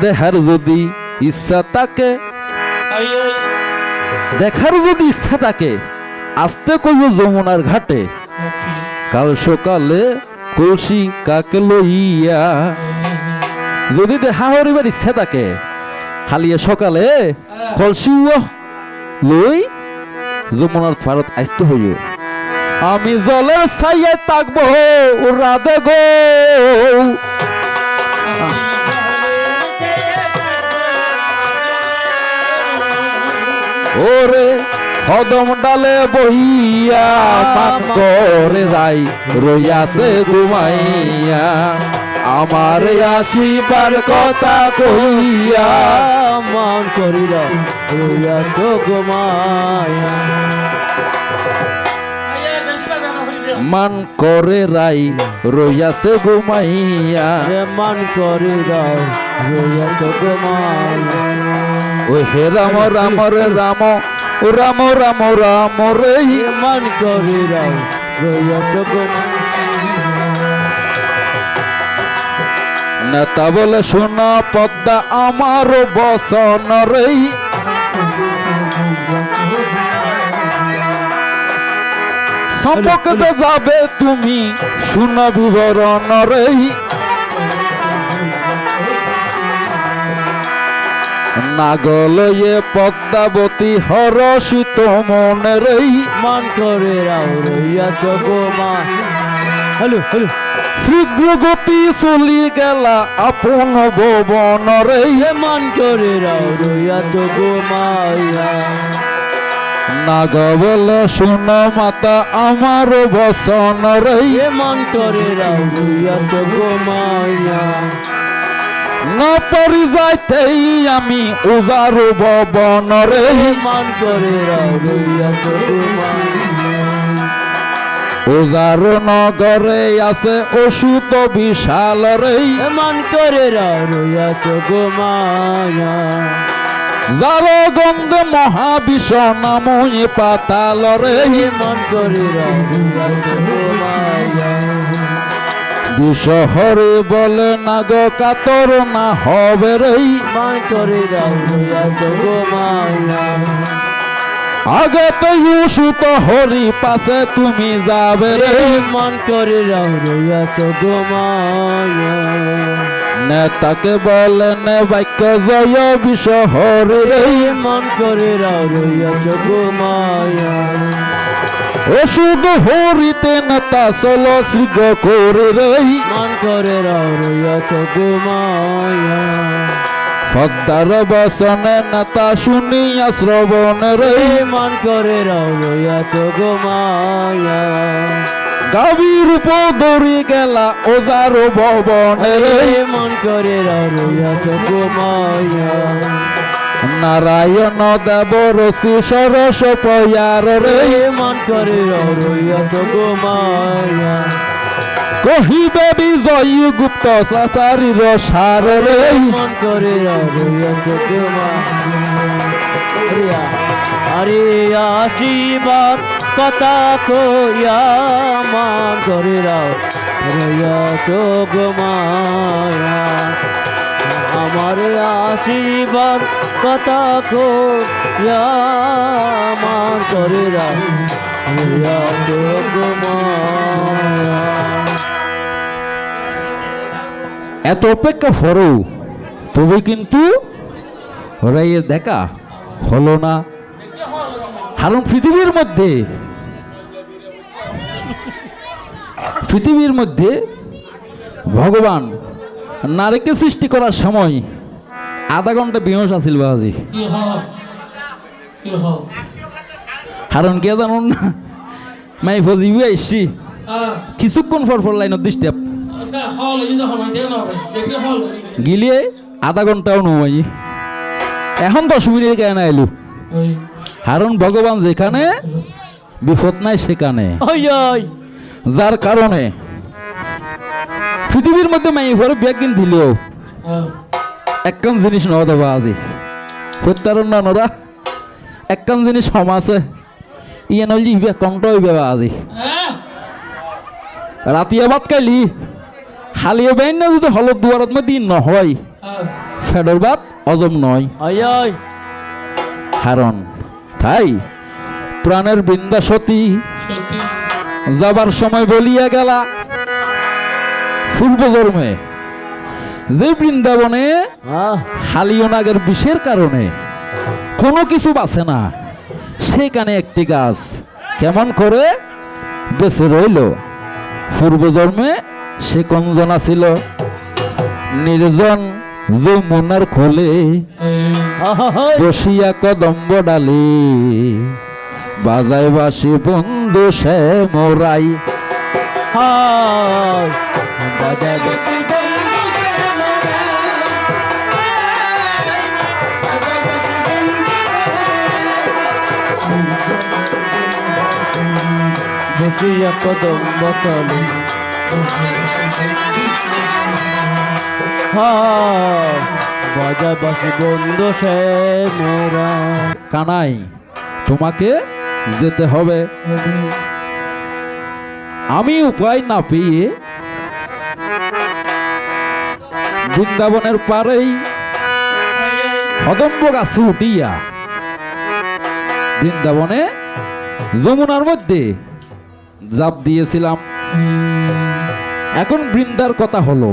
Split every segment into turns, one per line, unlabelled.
দেখার যদি ইচ্ছা
আই
দেখার যদি ইচ্ছা থাকে আসতে কইব যমুনার ঘাটে। কাল সকালে কলসি কাকে লইয়া যদি দেখা হরিবার ইচ্ছা থাকে হালিয়া সকালে কলসি লই যমুনার ভারত আসতে হইব আমি জলের ছাইয়ে থাকব রাধে গো। ওরে হদম ডালে বহিয়া পান করে রাই রইয়াছে ঘুমাইয়া। আমার আসিবার কথা কইয়া
মান করিল রইয়া তো গোমায়া
মান করে রাই রইয়াছে ঘুমাইয়া।
মান করিল রইয়া তো গোমায়া
ও হে রাম রাম রে রাম ও রাম রাম রাম রে।
মান তো গোমায়া
নেতা বলে শোনা পদ্মা আমার বসন রে। সম্পর্কে যাবে তুমি শুনা বিবরণ রে। নাগলয়ে পদ্মাবতী হরষিত মনে রে
মান করে রাও রইয়া তো গোমা হ্যালো হ্যালো।
শীঘ্র গতি চলি গেলা আপন ভবন রে
মান করে রাও রইয়া তো গোমায়া
নাগবল শুন মাতা আমার বসন রে।
মান করে রাও রইয়া তো গোমায়া
না পরি যাইতেই আমি উজার ভবন রে।
মান করে
উজার নগরে আছে ওষুধ বিশাল রে।
মান করে রইয়া
যার গন্ধ মহাবিষ নামই পাতাল রে।
মান করে রাও
বলে না গো কাতর না হবে রই।
মান করে রাও রইয়া তো গোমায়া
আগে তো ইউসুত হরি পাশে তুমি যাবে রে।
মন করে রাও রইয়া তো গোমায়া
নেতাকে বলে নে বাক্য জয় বিষহরে রে
মান করে রাও রইয়া
হরিতে নেতা চল শৃগ করে রে
মান করে রাও রইয়া তো গোমায়া
পদ্মার বসনে নেতা শুনিয়া শ্রবণ রে
মান করে রাও রইয়া তো গোমায়া
গাভীর উপদরি গেলা ওজার ভবনে।
মন করে
নারায়ণ দেব রসি সরস পয়ার রে।
মন করে
কহিবে বিজয়ী গুপ্ত চারির সার রে।
মন করে আরে আসিবার কথা কইয়া মান করে রাও তো গোমায়া আমার আসিবার কথা কইয়া মান করে রাও তো গোমায়া
এত অপেক্ষা ফরো তবে কিন্তু রাইয়ের দেখা হলো না। কারণ পৃথিবীর মধ্যে পৃথিবীর মধ্যে ভগবান নারীকে সৃষ্টি করার সময় আধা ঘণ্টা বিহস আছিল
কি হয় কি
জানুন না? মাই ফজিবি আইসি? কিছুক্ষণ ফর ফর লাইনত দিস গিলিয়ে আধা ঘন্টাও নমাই। এখন দশ মিনিট কেন আইলু? কারণ ভগবান যেখানে বিপদ নাই সেখানে। যার কারণে পৃথিবীর মধ্যে মাই ঘরে ব্যাগিন দিলেও
হ্যাঁ।
একখান জিনিস নয় দেবা আজি। প্রত্যারণ না নরা একখান জিনিস সমাজে ইয়ে নলি ইবে কণ্ঠ হইবে বা আজি।
হ্যাঁ।
রাতিয়া ভাত খাইলি হালিয়ে বাইন না যদি হলত দুয়ারত মই দিন নহয়।
হ্যাঁ।
ফেডর ভাত অজম নয়। হারণ তাই প্রাণের বৃন্দা সতী যাবার সময় বলিয়া গেলা পূর্বজন্মে যে বৃন্দাবনে
আহ।
হালিয়নাগের বিষের কারণে কোনো কিছু বাঁচে না সেখানে একটি গাছ কেমন করে বেঁচে রইল পূর্বজন্মে সে কঞ্জনা ছিল। নির্জন যমুনার খোলে
আহাই
বসিয়া কদম্ব ডালে বাজায় বাসি বন্ধু সে মোরাই।
বসিয়া কদম বতলে হাই
কানাই, তোমাকে যেতে হবে। আমি উপায় না পেয়ে বৃন্দাবনের পারেই হদম্ব গাছে উঠিয়া বৃন্দাবনে যমুনার মধ্যে জাপ দিয়েছিলাম। এখন বৃন্দার কথা হলো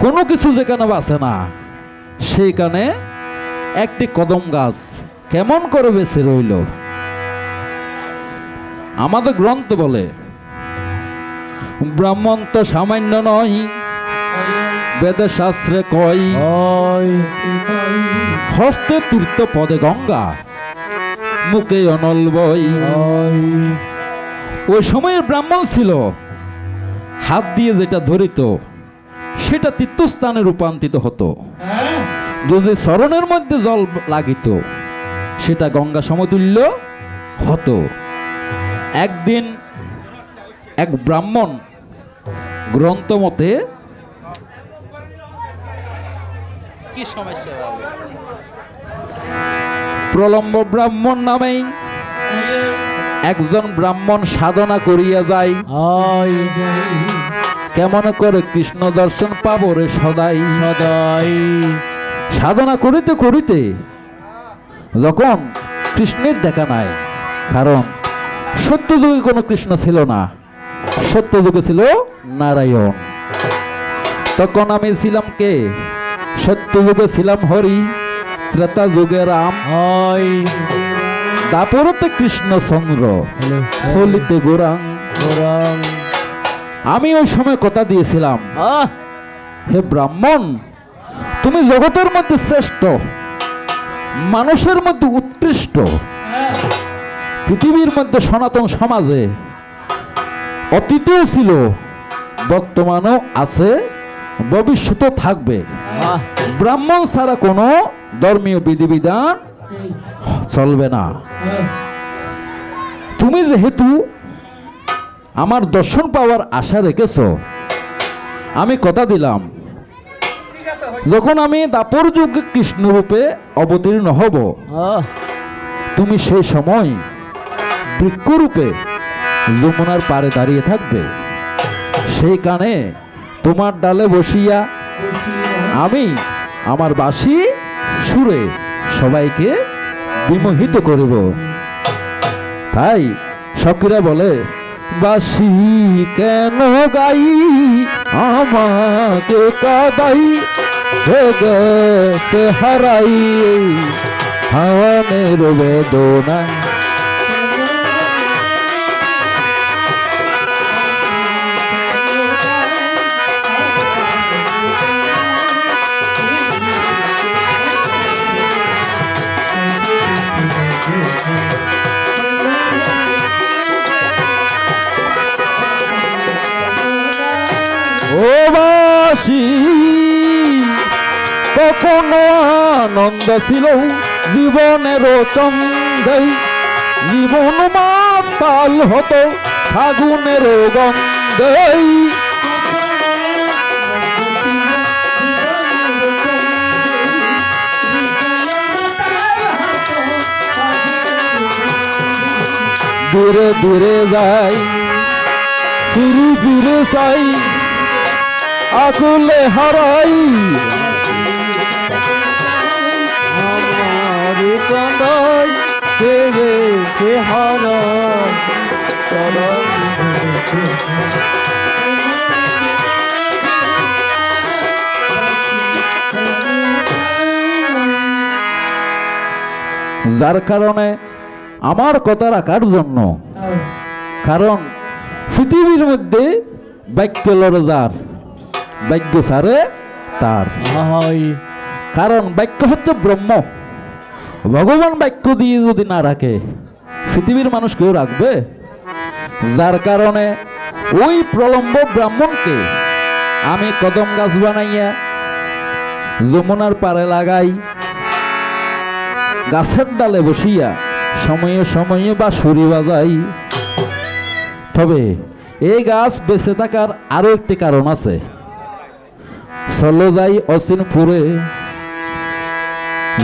কোনো কিছু যেখানে বাঁচে না সেইখানে একটি কদম গাছ কেমন করে বেঁচে রইল? আমাদের গ্রন্থ বলে ব্রাহ্মণ তো সামান্য নয় বেদে শাস্ত্রে কয়? হস্তে তুর্ত পদে গঙ্গা মুখে অনল বই।
ওই
সময়ের ব্রাহ্মণ ছিল হাত দিয়ে যেটা ধরিত সেটা তীর্থস্থানে রূপান্তরিত হতো। যদি চরণের মধ্যে জল লাগিত সেটা গঙ্গা সমতুল্য হতো। একদিন এক ব্রাহ্মণ গ্রন্থ মতে কি সমস্যা প্রলম্ব ব্রাহ্মণ নামেই একজন ব্রাহ্মণ সাধনা করিয়া যায়। কেমন করে কৃষ্ণ দর্শন পাবো রে সদাই?
সদাই।
সাধনা করিতে করিতে যখন কৃষ্ণের দেখা নাই কারণ সত্যযুগে কোনো কৃষ্ণ ছিল না সত্যযুগে ছিল নারায়ণ। তখন আমি ছিলাম কে? সত্যযুগে ছিলাম হরি ত্রেতা যুগে রাম দাপরতে কৃষ্ণচন্দ্র হলিতে গোরাং
গোরাং
আমি ওই সময় কথা দিয়েছিলাম। হে ব্রাহ্মণ তুমি জগতের মধ্যে শ্রেষ্ঠ মানুষের মধ্যে উৎকৃষ্ট পৃথিবীর মধ্যে সনাতন সমাজে অতীতেও ছিল বর্তমানেও আছে ভবিষ্যতেও থাকবে। ব্রাহ্মণ ছাড়া কোনো ধর্মীয় বিধিবিধান চলবে না। তুমি যেহেতু আমার দর্শন পাওয়ার আশা রেখেছ। আমি কথা দিলাম। যখন আমি দাপর যুগে কৃষ্ণরূপে অবতীর্ণ হব তুমি সেই সময় বৃক্ষরূপে যমুনার পারে দাঁড়িয়ে থাকবে। সেই কানে তোমার ডালে বসিয়া আমি আমার বাসি সুরে সবাইকে বিমোহিত করিব। তাই সকিরা বলে বাসি কেন গাই? আমাকে কাদাই হারাই হাওয়ানের বেদনা ও বাসি কখনো আনন্দ ছিল জীবনের চন্দ্রে। জীবন মাতাল হতো ফাগুনের গন্ধেই দূরে দূরে যাই, ফিরে ফিরে চাই। আকুলে হারাই। যার কারণে আমার কথা রাখার জন্য। কারণ পৃথিবীর মধ্যে বাক্য লড়ে যার। বাক্য সারে তার। কারণ বাক্য হচ্ছে ব্রহ্ম। ভগবান বাক্য দিয়ে যদি না রাখে পৃথিবীর মানুষ কেউ রাখবে? যার কারণে ওই প্রলম্ব ব্রাহ্মণকে আমি কদম গাছ বানাইয়া যমুনার পারে লাগাই গাছের ডালে বসিয়া সময়ে সময়ে বা সুরি বাজাই। তবে এই গাছ বেঁচে থাকার আরও একটি কারণ আছে। চলো যাই অচিনপুরে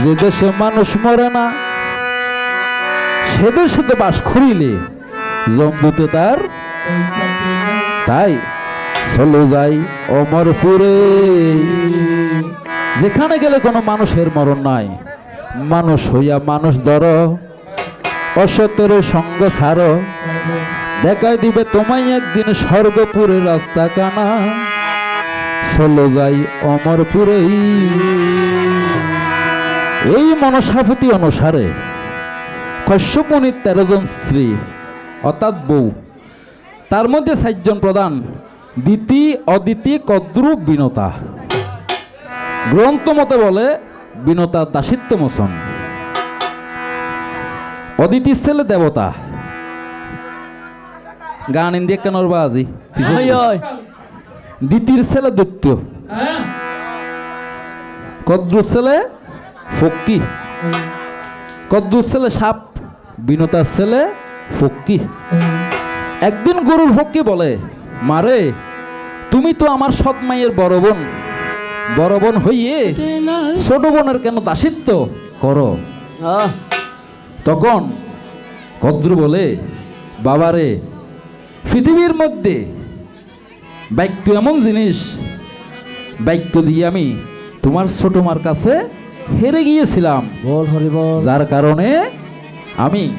যে দেশে মানুষ মরে না, সে দেশে তো বাস করিলে জম্বুতে তার তাই চলো যাই অমরপুরে। যেখানে গেলে কোনো মানুষের মরণ নাই, মানুষ হইয়া মানুষ ধর, অসতের সঙ্গ ছাড় দেখাই দিবে তোমায় একদিন স্বর্গপুরে রাস্তা কানা চলো যাই এই মনসাফতি অনুসারে কশ্যপ মুনির তেরো জন স্ত্রী, অর্থাৎ বউ। তার মধ্যে চারজন প্রধান দিতি অদিতি কদ্রুপ বিনতা। গ্রন্থ মতে বলে বিনতা দাসিত্ব মোচন অদিতির ছেলে দেবতা। গান ইন্দিয়া কেনর বাজি
হয়
দ্বিতীয় ছেলে দৈত্য
হ্যাঁ।
কদ্রুর ছেলে ফক্কি কদ্রুর ছেলে সাপ। বিনতার ছেলে ফক্কি একদিন গরুর ফক্কি বলে মারে তুমি তো আমার সৎ মায়ের বড় বোন। বড় বোন হইয়ে ছোট বোনের কেন দাসিত্ব করো? তখন কদ্রু বলে বাবারে পৃথিবীর মধ্যে বাক্য এমন জিনিস বাক্য দিয়ে আমি তোমার ছোট মার কাছে হেরে গিয়েছিলাম।
বল হরি বল।
যার কারণে আমি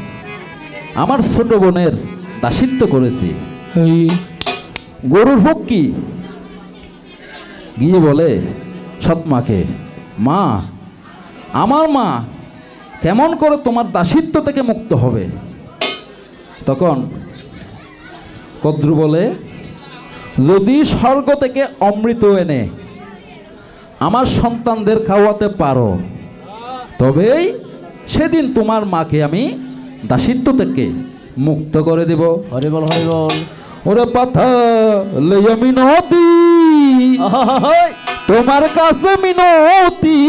আমার ছোট বোনের দাসিত্ব করেছি।
এই।
গরুর হোক কি? গিয়ে বলে সৎমাকে মা আমার মা কেমন করে তোমার দাসিত্ব থেকে মুক্ত হবে? তখন কদ্রু বলে যদি স্বর্গ থেকে অমৃত এনে আমার সন্তানদের খাওয়াতে পারো তবেই সেদিন তোমার মাকে আমি দাসিত্ব থেকে মুক্ত করে দেব
হরি বল হরি বল
ওরে পাথা লইয়া মিনতি
আহাহাহাই।
তোমার কাছে মিনতি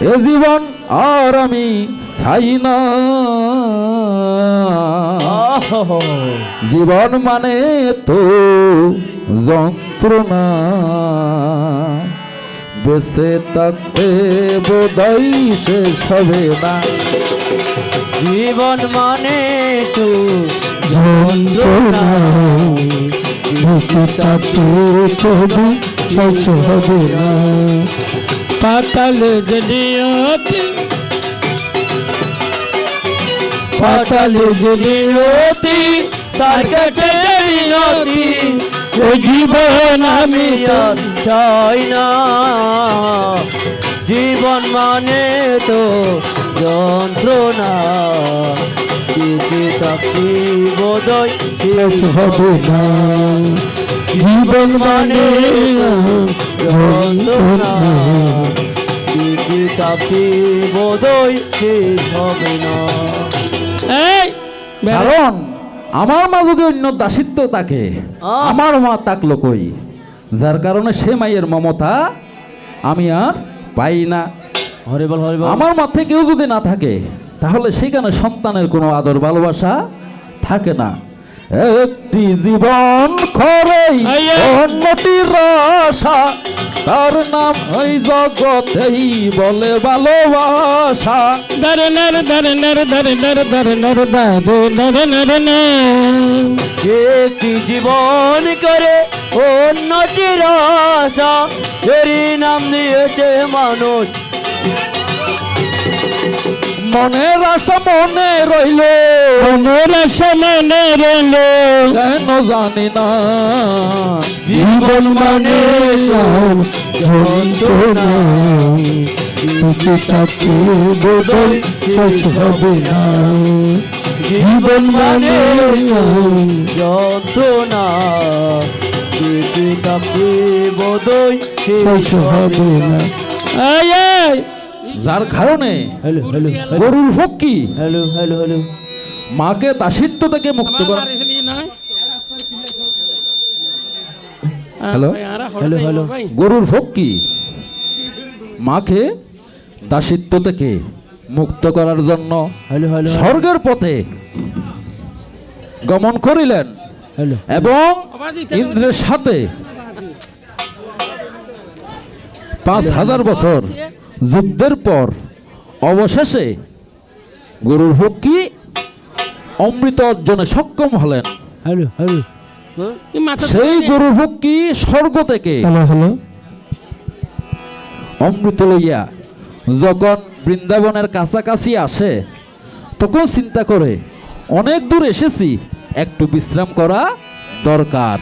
এ জীবন আর আমি চাই না। জীবন মানে তো যন্ত্রণা। বেঁচে থাকতে বোধই শেষ হবে না।
জীবন মানে তো
যন্ত্রণা। বেঁচে থাকতে তবু শেষ হবে না।
পাতাল জলিয়তি
পাতাল জলিয়তি তার মিনতি
ওই জীবন
আমি চাই না। জীবন মানে তো যন্ত্রণা বেঁচে থাকতে বোধই শেষ
হবে না।
জীবন মানে যন্ত্রণা। বেঁচে শেষ হবে না।
কারণ আমার মা যদি অন্য দাসিত্ব থাকে
আহ।
আমার মা তাকলো কই যার কারণে সে মায়ের মমতা আমি আর পাই না। আমার মাথায় কেউ যদি না থাকে তাহলে সেখানে সন্তানের কোনো আদর ভালোবাসা থাকে না। একটি জীবন খরেই
আইয়ে।
অন্যটির আশা তার নাম ওই জগতেই বলে ভালোবাসা।
ধরে নর ধরে নর ধরে নর ধরে নর দাদু নর কে
একটি জীবন করে অন্যটির আশা এরই নাম দিয়েছে মানুষ।
মনের আশা মনে রইল।
মনের সমানে রইল।
কেন জানি না
জীবন মানে যন্ত্রণা তাকে শেষ হবে না। জীবন মানে
যন্ত্রণা। বোধই
শেষ হবে না। আয় আয়।
যার কারণে গরুর ভক্তি
হ্যালো হ্যালো হ্যালো।
মাকে দাসিত্ব থেকে মুক্ত করা। হ্যালো।
Hello hello.
গরুর ভক্তি মাকে দাসিত্ব থেকে মুক্ত করার জন্য
হ্যালো হ্যালো
স্বর্গের পথে গমন করিলেন
হ্যালো।
এবং ইন্দ্রের সাথে পাঁচ হাজার বছর যুদ্ধের পর অবশেষে গরুর ভক্তি অমৃত অর্জনে সক্ষম হলেন।
Hello hello.
সেই গরুর ভক্তি স্বর্গ থেকে। অমৃত লইয়া যখন বৃন্দাবনের কাছাকাছি আসে তখন চিন্তা করে অনেক দূর এসেছি একটু বিশ্রাম করা দরকার।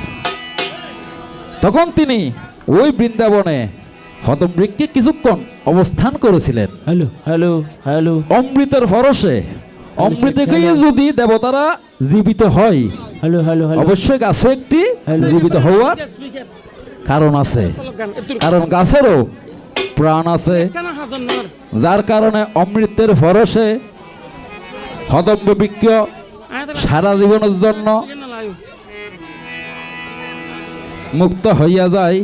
তখন তিনি ওই বৃন্দাবনে হতমৃক্ষে কিছুক্ষণ অবস্থান করেছিলেন।
Hello hello hello.
অমৃতের ভরসে অমৃতে খেয়ে যদি দেবতারা জীবিত হয়
হ্যালো হ্যালো হ্যালো।
অবশ্যই গাছও একটি. জীবিত হওয়ার কারণ আছে। কারণ গাছেরও প্রাণ আছে। যার কারণে অমৃতের ভরসে হদম্ব বৃক্ষ সারা জীবনের জন্য মুক্ত হইয়া যায়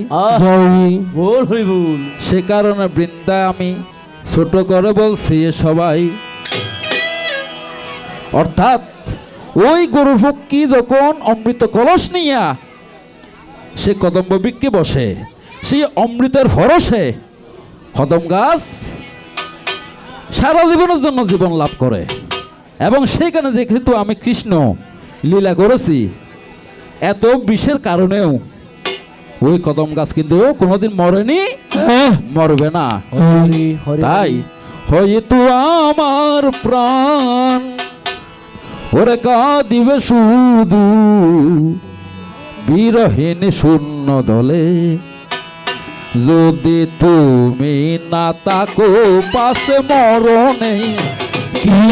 ভুল হই ভুল।
সে কারণে বৃন্দা আমি ছোট করে বলছি সবাই। অর্থাৎ ওই গরু ফক্কি যখন অমৃত কলস নিয়া সে কদম্ব বৃক্ষে বসে সেই অমৃতের ভরসে কদম গাছ সারা জীবনের জন্য জীবন লাভ করে। এবং সেইখানে যেহেতু আমি কৃষ্ণ লীলা করেছি এত বিষের কারণেও ওই কদম গাছ কিন্তু কোনোদিন মরেনি মরবে না। তাই হয়তো আমার প্রাণ ওরে কাঁদিবে শুধু বিরহীন শূন্য দলে। যদি তুমি না তাকো পাশে মরণে কি